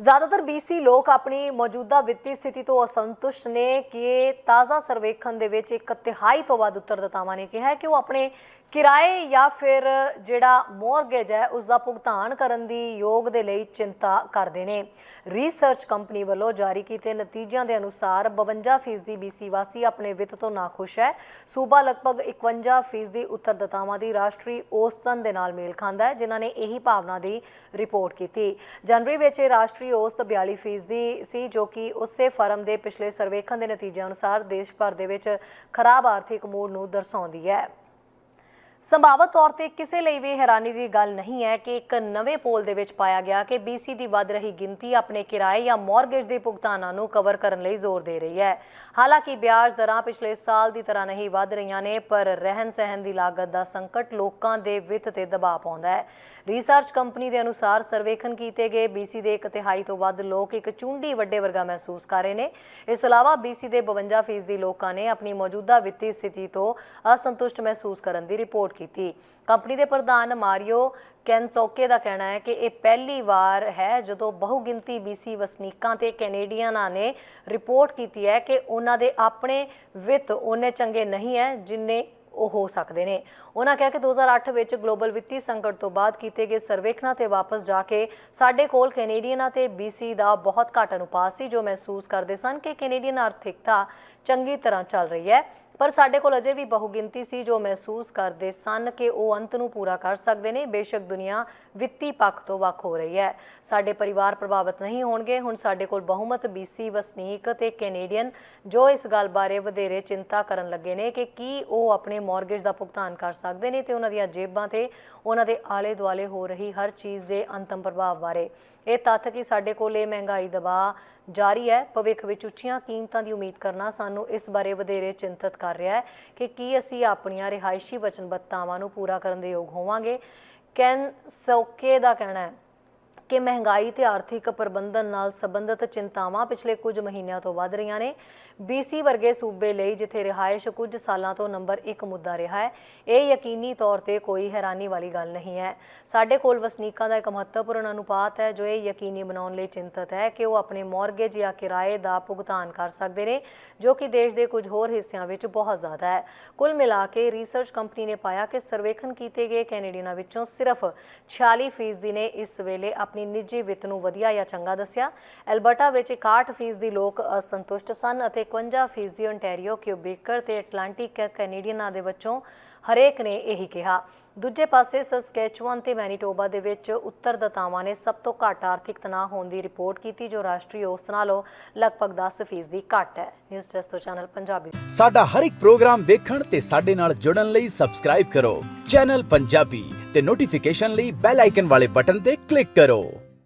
ਜ਼ਿਆਦਾਤਰ BC ਲੋਕ ਆਪਣੀ ਮੌਜੂਦਾ ਵਿੱਤੀ ਸਥਿਤੀ ਤੋਂ ਅਸੰਤੁਸ਼ਟ ਨੇ ਕਿ ਤਾਜ਼ਾ ਸਰਵੇਖਣ ਦੇ ਵਿੱਚ ਇੱਕ ਤਿਹਾਈ ਤੋਂ ਵੱਧ ਉੱਤਰਦਾਤਾਵਾਂ ਨੇ ਕਿਹਾ ਕਿ ਉਹ ਆਪਣੇ ਕਿਰਾਏ ਜਾਂ ਫਿਰ ਜਿਹੜਾ ਮੋਰਗੇਜ਼ ਹੈ ਉਸ ਦਾ ਭੁਗਤਾਨ ਕਰਨ ਦੀ ਯੋਗ ਦੇ ਲਈ ਚਿੰਤਾ ਕਰਦੇ ਨੇ। ਰਿਸਰਚ ਕੰਪਨੀ ਵੱਲੋਂ ਜਾਰੀ ਕੀਤੇ ਨਤੀਜਿਆਂ ਦੇ ਅਨੁਸਾਰ 52% BC ਵਾਸੀ ਆਪਣੇ ਵਿੱਤ ਤੋਂ ਨਾਖੁਸ਼ ਹੈ। ਸੂਬਾ ਲਗਭਗ 51% ਉੱਤਰਦਾਤਾਵਾਂ ਦੀ ਰਾਸ਼ਟਰੀ ਔਸਤਨ ਦੇ ਨਾਲ ਮੇਲ ਖਾਂਦਾ ਹੈ, ਜਿਨ੍ਹਾਂ ਨੇ ਇਹੀ ਭਾਵਨਾ ਦੀ ਰਿਪੋਰਟ ਕੀਤੀ। ਜਨਵਰੀ ਵਿੱਚ ਇਹ ਰਾਸ਼ਟਰੀ ਔਸਤ 42% ਸੀ ਜੋ ਕਿ ਉਸੇ ਫਰਮ ਦੇ ਪਿਛਲੇ ਸਰਵੇਖਣ ਦੇ ਨਤੀਜਿਆਂ ਅਨੁਸਾਰ ਦੇਸ਼ ਭਰ ਦੇ ਵਿੱਚ ਖਰਾਬ ਆਰਥਿਕ ਮੂਡ ਨੂੰ ਦਰਸਾਉਂਦੀ ਹੈ। ਸੰਭਾਵਤ ਤੌਰ ਤੇ ਕਿਸੇ ਲਈ ਵੀ ਹੈਰਾਨੀ ਦੀ ਗੱਲ ਨਹੀਂ ਹੈ ਕਿ ਇੱਕ ਨਵੇਂ ਪੋਲ ਦੇ ਵਿੱਚ ਪਾਇਆ ਗਿਆ ਕਿ BC ਦੀ ਵੱਧ ਰਹੀ ਗਿਣਤੀ ਆਪਣੇ ਕਿਰਾਏ ਜਾਂ ਮੌਰਗੇਜ ਦੇ ਭੁਗਤਾਨਾਂ ਨੂੰ ਕਵਰ ਕਰਨ ਲਈ ਜ਼ੋਰ ਦੇ ਰਹੀ ਹੈ। ਹਾਲਾਂਕਿ ਵਿਆਜ ਦਰਾਂ ਪਿਛਲੇ ਸਾਲ ਦੀ ਤਰ੍ਹਾਂ ਨਹੀਂ ਵੱਧ ਰਹੀਆਂ ਨੇ, ਪਰ ਰਹਿਣ ਸਹਿਣ ਦੀ ਲਾਗਤ ਦਾ ਸੰਕਟ ਲੋਕਾਂ ਦੇ ਵਿੱਤ ਤੇ ਦਬਾਅ ਪਾਉਂਦਾ ਹੈ। ਰਿਸਰਚ ਕੰਪਨੀ ਦੇ ਅਨੁਸਾਰ ਸਰਵੇਖਣ ਕੀਤੇ ਗਏ BC ਦੇ ਇੱਕ ਤਿਹਾਈ ਤੋਂ ਵੱਧ ਲੋਕ ਇੱਕ ਚੁੰਡੀ ਵੱਡੇ ਵਰਗਾ ਮਹਿਸੂਸ ਕਰ ਰਹੇ ਨੇ। ਇਸ ਤੋਂ ਇਲਾਵਾ BC ਦੇ 52% ਦੀ ਲੋਕਾਂ ਨੇ ਆਪਣੀ ਮੌਜੂਦਾ ਵਿੱਤੀ ਸਥਿਤੀ ਤੋਂ ਅਸੰਤੁਸ਼ਟ ਮਹਿਸੂਸ ਕਰਨ ਦੀ ਰਿਪੋਰਟ ਕੀਤੀ। ਕੰਪਨੀ ਦੇ ਪ੍ਰਧਾਨ ਮਾਰੀਓ ਕੈਨਸੋਕੇ ਦਾ ਕਹਿਣਾ ਹੈ ਕਿ ਇਹ ਪਹਿਲੀ ਵਾਰ ਹੈ ਜਦੋਂ ਬਹੁਗਿਣਤੀ BC ਵਸਨੀਕਾਂ ਤੇ ਕੈਨੇਡੀਅਨਾਂ ਨੇ ਰਿਪੋਰਟ ਕੀਤੀ ਹੈ ਕਿ ਉਹਨਾਂ ਦੇ ਆਪਣੇ ਵਿੱਤ ਉਹਨੇ ਚੰਗੇ ਨਹੀਂ ਹੈ ਜਿੰਨੇ ਉਹ ਹੋ ਸਕਦੇ ਨੇ। ਉਹਨਾਂ ਕਿਹਾ ਕਿ 2008 ਵਿੱਚ ਗਲੋਬਲ ਵਿੱਤੀ ਸੰਕਟ ਤੋਂ ਬਾਅਦ ਕੀਤੇ ਗਏ ਸਰਵੇਖਣਾਂ ਤੇ ਵਾਪਸ ਜਾ ਕੇ ਸਾਡੇ ਕੋਲ ਕੈਨੇਡੀਅਨਾਂ ਤੇ BC ਦਾ ਬਹੁਤ ਘੱਟ ਅਨੁਪਾਤ ਸੀ, ਜੋ ਮਹਿਸੂਸ ਕਰਦੇ ਸਨ ਕਿ ਕੈਨੇਡੀਅਨ ਆਰਥਿਕਤਾ ਚੰਗੀ ਤਰ੍ਹਾਂ ਚੱਲ ਰਹੀ ਹੈ। ਪਰ ਸਾਡੇ ਕੋਲ ਅਜੇ ਵੀ ਬਹੁਗਿਣਤੀ ਸੀ ਜੋ ਮਹਿਸੂਸ ਕਰਦੇ ਸਨ ਕਿ ਉਹ ਅੰਤ ਨੂੰ ਪੂਰਾ ਕਰ ਸਕਦੇ ਨੇ। ਬੇਸ਼ੱਕ ਦੁਨੀਆ ਵਿੱਤੀ ਪੱਖ ਤੋਂ ਵੱਖ ਹੋ ਰਹੀ ਹੈ। ਸਾਡੇ ਪਰਿਵਾਰ ਪ੍ਰਭਾਵਿਤ ਨਹੀਂ ਹੋਣਗੇ। ਹੁਣ ਸਾਡੇ ਕੋਲ ਬਹੁਮਤ BC ਵਸਨੀਕ ਤੇ ਕੈਨੇਡੀਅਨ ਜੋ ਇਸ ਗੱਲ ਬਾਰੇ ਵਧੇਰੇ ਚਿੰਤਾ ਕਰਨ ਲੱਗੇ ਨੇ ਕਿ ਕੀ ਉਹ ਆਪਣੇ ਮੌਰਗੇਜ ਦਾ ਭੁਗਤਾਨ ਕਰ ਸਕਦੇ ਨੇ ਤੇ ਉਹਨਾਂ ਦੀਆਂ ਜੇਬਾਂ ਤੇ ਉਹਨਾਂ ਦੇ ਆਲੇ ਦੁਆਲੇ ਹੋ ਰਹੀ ਹਰ ਚੀਜ਼ ਦੇ ਅੰਤਮ ਪ੍ਰਭਾਵ ਬਾਰੇ। ਇਹ ਤੱਥ ਕਿ ਸਾਡੇ ਕੋਲ ਇਹ ਮਹਿੰਗਾਈ ਦਬਾਅ ਜਾਰੀ ਹੈ। ਭਵਿੱਖ ਵਿੱਚ ਉੱਚੀਆਂ ਕੀਮਤਾਂ ਦੀ ਉਮੀਦ ਕਰਨਾ ਸਾਨੂੰ ਇਸ ਬਾਰੇ ਵਧੇਰੇ ਚਿੰਤਤ ਕਰ ਕਰ ਰਿਹਾ ਹੈ ਕਿ ਕੀ ਅਸੀਂ ਆਪਣੀਆਂ ਰਿਹਾਇਸ਼ੀ ਵਚਨਬੱਧਤਾਵਾਂ ਨੂੰ ਪੂਰਾ ਕਰਨ ਦੇ ਯੋਗ ਹੋਵਾਂਗੇ। ਕੈਨ ਸੌਕੇ ਦਾ ਕਹਿਣਾ ਹੈ ਕਿ ਮਹਿੰਗਾਈ ਤੇ ਆਰਥਿਕ ਪ੍ਰਬੰਧਨ ਨਾਲ ਸੰਬੰਧਿਤ ਚਿੰਤਾਵਾਂ ਪਿਛਲੇ ਕੁਝ ਮਹੀਨਿਆਂ ਤੋਂ ਵੱਧ ਰਹੀਆਂ ਨੇ। BC ਵਰਗੇ ਸੂਬੇ ਲਈ ਜਿੱਥੇ ਰਿਹਾਇਸ਼ ਕੁਝ ਸਾਲਾਂ ਤੋਂ ਨੰਬਰ 1 ਮੁੱਦਾ ਰਿਹਾ ਹੈ, ਇਹ ਯਕੀਨੀ ਤੌਰ ਤੇ ਕੋਈ ਹੈਰਾਨੀ ਵਾਲੀ ਗੱਲ ਨਹੀਂ ਹੈ। ਸਾਡੇ ਕੋਲ ਵਸਨੀਕਾਂ ਦਾ ਇੱਕ ਮਹੱਤਵਪੂਰਨ ਅਨੁਪਾਤ ਹੈ, ਜੋ ਇਹ ਯਕੀਨੀ ਬਣਾਉਣ ਲਈ ਚਿੰਤਤ ਹੈ ਕਿ ਉਹ ਆਪਣੇ ਮੌਰਗੇਜ ਜਾਂ ਕਿਰਾਏ ਦਾ ਭੁਗਤਾਨ ਕਰ ਸਕਦੇ ਨੇ, ਜੋ ਕਿ ਦੇਸ਼ ਦੇ ਕੁਝ ਹੋਰ ਹਿੱਸਿਆਂ ਵਿੱਚ ਬਹੁਤ ਜ਼ਿਆਦਾ ਹੈ। ਕੁੱਲ ਮਿਲਾ ਕੇ ਰਿਸਰਚ ਕੰਪਨੀ ਨੇ ਪਾਇਆ ਕਿ ਸਰਵੇਖਣ ਕੀਤੇ ਗਏ ਕੈਨੇਡੀਅਨਾਂ ਵਿੱਚੋਂ ਸਿਰਫ 46% ਨੇ ਇਸ ਵੇਲੇ ਆਪਣੀ ਨਿੱਜੀ ਵਿੱਤ ਨੂੰ ਵਧੀਆ ਜਾਂ ਚੰਗਾ ਦੱਸਿਆ। ਐਲਬਰਟਾ ਵਿੱਚ 61% ਦੀ ਲੋਕ ਅਸੰਤੁਸ਼ਟ ਸਨ ਅਤੇ 51% ਦੀ ontario ਕਿਊਬੇਕਰ ਤੇ ਐਟਲਾਂਟਿਕ ਕੈਨੇਡੀਅਨਾਂ ਦੇ ਵਿੱਚੋਂ ਹਰੇਕ ਨੇ ਇਹੀ ਕਿਹਾ। ਦੂਜੇ ਪਾਸੇ ਸਸਕੈਚੁਅਨ ਤੇ ਮੈਨੀਟੋਬਾ ਦੇ ਵਿੱਚ ਉੱਤਰਦਾਤਾਵਾਂ ਨੇ ਸਭ ਤੋਂ ਘੱਟ ਆਰਥਿਕ ਤਣਾਅ ਹੋਣ ਦੀ ਰਿਪੋਰਟ ਕੀਤੀ, ਜੋ ਰਾਸ਼ਟਰੀ ਔਸਤ ਨਾਲੋਂ ਲਗਭਗ 10% ਦੀ ਘੱਟ ਹੈ। ਨਿਊਜ਼ ਡੈਸਕ ਤੋਂ ਚੈਨਲ ਪੰਜਾਬੀ। ਸਾਡਾ ਹਰ ਇੱਕ ਪ੍ਰੋਗਰਾਮ ਦੇਖਣ ਤੇ ਸਾਡੇ ਨਾਲ ਜੁੜਨ ਲਈ ਸਬਸਕ੍ਰਾਈਬ ਕਰੋ। ਚੈਨਲ ਪੰਜਾਬੀ ਤੇ ਨੋਟੀਫਿਕੇਸ਼ਨ ਲਈ ਬੈਲ ਆਈਕਨ ਵਾਲੇ ਬਟਨ ਤੇ ਕਲਿੱਕ ਕਰੋ।